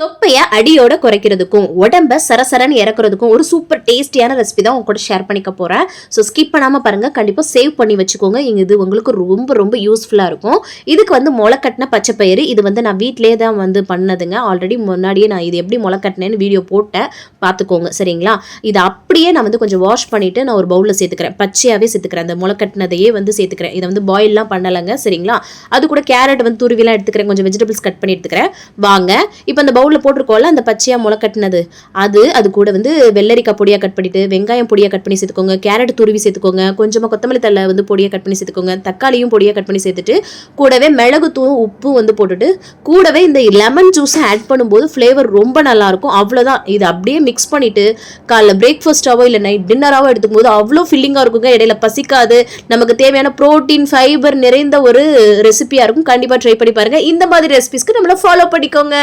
தொப்பையை அடியோட குறைக்கிறதுக்கும் உடம்ப சரசரன்னு இறக்குறதுக்கும் ஒரு சூப்பர் டேஸ்டியான ரெசிபி தான் உங்க கூட ஷேர் பண்ணிக்க போறேன். ஸோ ஸ்கிப் பண்ணாம பாருங்க. கண்டிப்பா சேவ் பண்ணி வச்சுக்கோங்க. இங்க இது உங்களுக்கு ரொம்ப ரொம்ப யூஸ்ஃபுல்லா இருக்கும். இதுக்கு வந்து முளைக்கட்டின பச்சை பயிறு. இது வந்து நான் வீட்டிலேயே தான் வந்து பண்ணதுங்க. ஆல்ரெடி முன்னாடியே நான் இது எப்படி முளைக்கட்டினேன்னு வீடியோ போட்டேன். பார்த்துக்கோங்க. சரிங்களா? இது அப்படியே நான் வந்து கொஞ்சம் வாஷ் பண்ணிட்டு நான் ஒரு பவுலில் சேர்த்துக்கிறேன். பச்சையாகவே சேர்த்துக்கிறேன். அந்த முளைக்கட்டினதையே வந்து சேர்த்துக்கிறேன். இதை வந்து பாயில்லாம் பண்ணலைங்க. சரிங்களா? அது கூட கேரட் வந்து துருவிலாம் எடுத்துக்கிறேன். கொஞ்சம் வெஜிடபிள்ஸ் கட் பண்ணி எடுத்துக்கிறேன். வாங்க. இப்போ அந்த பவுலில் போட்டிருக்கோம்ல அந்த பச்சையாக முளை கட்டினது. அது அது கூட வந்து வெள்ளரிக்காய் பொடியாக கட் பண்ணிட்டு வெங்காயம் பொடியாக கட் பண்ணி சேர்த்துக்கோங்க கேரட் துருவி சேர்த்துக்கோங்க கொஞ்சமாக கொத்தமல்லி தழை வந்து பொடியாக கட் பண்ணி சேர்த்துக்கோங்க தக்காளியும் பொடியாக கட் பண்ணி சேர்த்துட்டு கூடவே மிளகுத்தூள் உப்பு வந்து போட்டுட்டு கூடவே இந்த லெமன் ஜூஸை ஆட் பண்ணும்போது ஃப்ளேவர் ரொம்ப நல்லாயிருக்கும். அவ்வளோதான் இது அப்படியே மிக்ஸ் பண்ணிவிட்டு காலைல பிரேக்ஃபாஸ்ட்டாவோ இல்லை நைட் டின்னராகவோ எடுத்துக்கும் போது அவ்வளோ ஃபில்லிங்காக இருக்குங்க. இடையில பசிக்காது. நமக்கு தேவையான ப்ரோட்டீன் ஃபைபர் நிறைந்த ஒரு ரெசிபியாக இருக்கும். கண்டிப்பாக ட்ரை பண்ணி பாருங்கள் இந்த மாதிரி ரெசிபிஸ்க்கு நம்மளை ஃபாலோ பண்ணிக்கோங்க.